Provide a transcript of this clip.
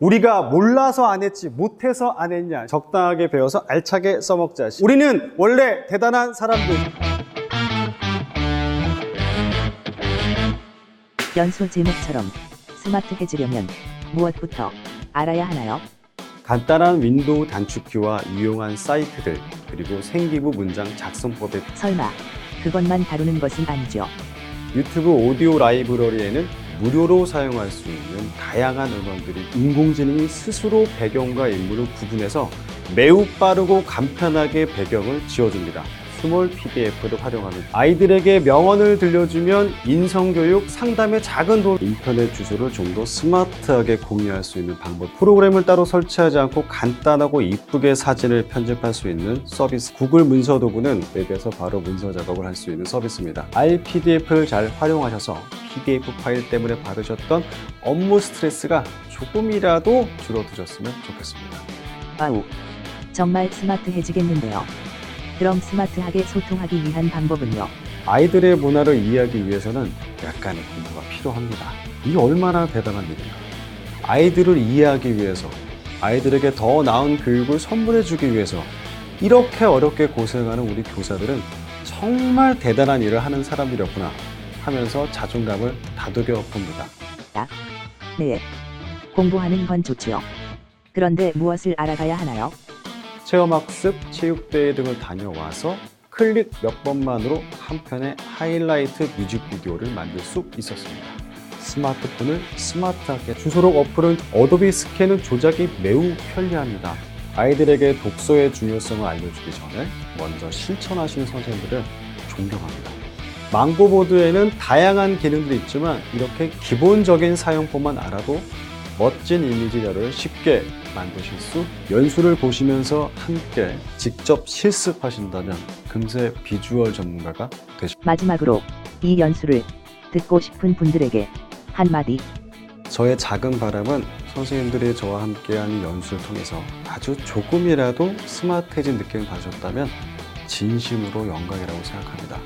우리가 몰라서 안 했지 못해서 안 했냐 적당하게 배워서 알차게 써먹자 우리는 원래 대단한 사람들 연수 제목처럼 스마트해지려면 무엇부터 알아야 하나요? 간단한 윈도우 단축키와 유용한 사이트들 그리고 생기부 문장 작성법에 설마 그것만 다루는 것은 아니죠. 유튜브 오디오 라이브러리에는 무료로 사용할 수 있는 다양한 음원들이 인공지능이 스스로 배경과 인물을 구분해서 매우 빠르고 간편하게 배경을 지어줍니다. 스몰 PDF를 활용합니다. 아이들에게 명언을 들려주면 인성교육 상담의 작은 도움, 인터넷 주소를 좀 더 스마트하게 공유할 수 있는 방법, 프로그램을 따로 설치하지 않고 간단하고 이쁘게 사진을 편집할 수 있는 서비스, 구글 문서 도구는 웹에서 바로 문서 작업을 할 수 있는 서비스입니다. RPDF를 잘 활용하셔서 PDF 파일 때문에 받으셨던 업무 스트레스가 조금이라도 줄어드셨으면 좋겠습니다. 와우. 정말 스마트해지겠는데요. 그럼 스마트하게 소통하기 위한 방법은요? 아이들의 문화를 이해하기 위해서는 약간의 공부가 필요합니다. 이게 얼마나 대단한 일인가. 아이들을 이해하기 위해서, 아이들에게 더 나은 교육을 선물해주기 위해서 이렇게 어렵게 고생하는 우리 교사들은 정말 대단한 일을 하는 사람들이었구나 하면서 자존감을 다독여 봅니다. 네. 공부하는 건 좋지요. 그런데 무엇을 알아가야 하나요? 체험학습, 체육대회 등을 다녀와서 클릭 몇 번만으로 한 편의 하이라이트 뮤직비디오를 만들 수 있었습니다. 스마트폰을 스마트하게 주소록 어플은 어도비 스캔은 조작이 매우 편리합니다. 아이들에게 독서의 중요성을 알려주기 전에 먼저 실천하시는 선생님들을 존경합니다. 망고보드에는 다양한 기능들이 있지만 이렇게 기본적인 사용법만 알아도 멋진 이미지 자료를 쉽게 만드실 수 연수를 보시면서 함께 직접 실습하신다면 금세 비주얼 전문가가 되실 마지막으로 이 연수를 듣고 싶은 분들에게 한마디 저의 작은 바람은 선생님들이 저와 함께하는 연수를 통해서 아주 조금이라도 스마트해진 느낌을 받으셨다면 진심으로 영광이라고 생각합니다.